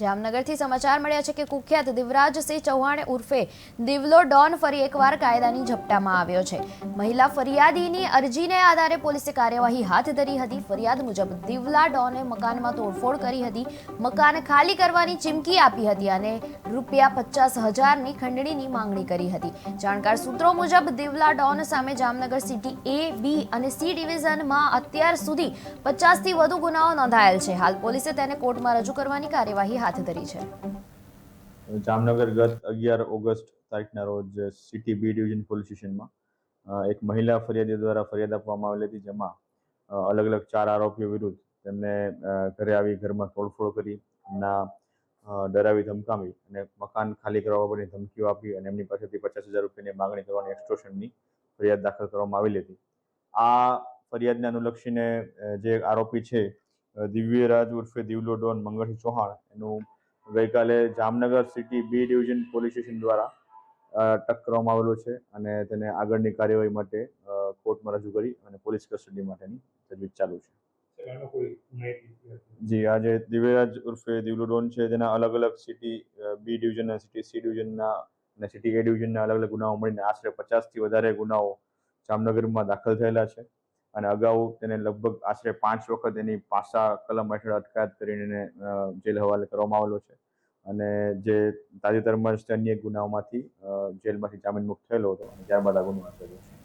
જામનગરથી સમાચાર મળ્યા છે કે કુખ્યાત દિવરાજસિંહ ચૌહાણ ઉર્ફે દિવલો ડોન ફરી એકવાર કાયદાની ઝપટામાં આવ્યો છે. મહિલા ફરિયાદીની અરજીને આધારે પોલીસે કાર્યવાહી હાથ ધરી હતી. ફરિયાદ મુજબ દિવલા ડોને મકાનમાં તોડફોડ કરી હતી. મકાન ખાલી કરવાની ચીમકી આપી હતી અને રૂપિયા પચાસ હજારની ખંડણીની માંગણી કરી હતી. જાણકાર સૂત્રો મુજબ દિવલા ડોન સામે જામનગર સિટી એ, બી અને સી ડિવિઝનમાં અત્યાર સુધી પચાસથી વધુ ગુનાઓ નોંધાયેલ છે. હાલ પોલીસે તેને કોર્ટમાં રજૂ કરવાની કાર્યવાહી હાથ ધરી છે. જામનગર ગત અગિયાર ઓગસ્ટ તારીખના રોજ સિટી બી ડિવિઝન પોલીસ સ્ટેશનમાં એક મહિલા ફરિયાદી દ્વારા ફરિયાદ આપવામાં આવેલી હતી જેમાં અલગ અલગ ચાર આરોપીઓ વિરુદ્ધ તેમને ઘરે આવી ઘરમાં તોડફોડ કરી ના ડરાવી ધમકાવી અને મકાન ખાલી કરવા બાબતની ધમકીઓ આપી અને એમની પાસેથી પચાસ હજાર રૂપિયાની માગણી કરવાની એક્સટોર્શનની ફરિયાદ દાખલ કરવામાં આવેલી હતી. આ ફરિયાદને અનુલક્ષીને જે આરોપી છે દિવ્યરાજ ઉર્ફે દિવલો ડોન મંગળસિંહ ચૌહાણ એનું ગઈકાલે Jamnagar city B division police station દ્વારા ટકરવામાં અટક કરવામાં આવેલો છે અને તેને આગળની કાર્યવાહી માટે કોર્ટમાં રજૂ કરી અને પોલીસ કસ્ટડી માટેની તજવીજ ચાલુ છે. જી આજે દિવ્યરાજ ઉર્ફે દિવલો ડોન છે તેના અલગ અલગ સિટી બી ડિવિઝનના સિટી સી ડિવિઝનના અને સિટી એ ડિવિઝનના અલગ અલગ ગુનાઓ મળીને આશરે પચાસથી વધારે ગુનાઓ જામનગરમાં દાખલ થયેલા છે. અને અગાઉ તેને લગભગ આશરે પાંચ વખત એની પાસા કલમ હેઠળ અટકાયત કરીને જેલ હવાલે કરવામાં આવેલો છે. અને જે તાજેતરમાં જ અન્ય ગુનાઓમાંથી જેલમાંથી જામીન મુક્ત થયેલો હતો અને ત્યારબાદ આ ગુનો આચર્યો છે.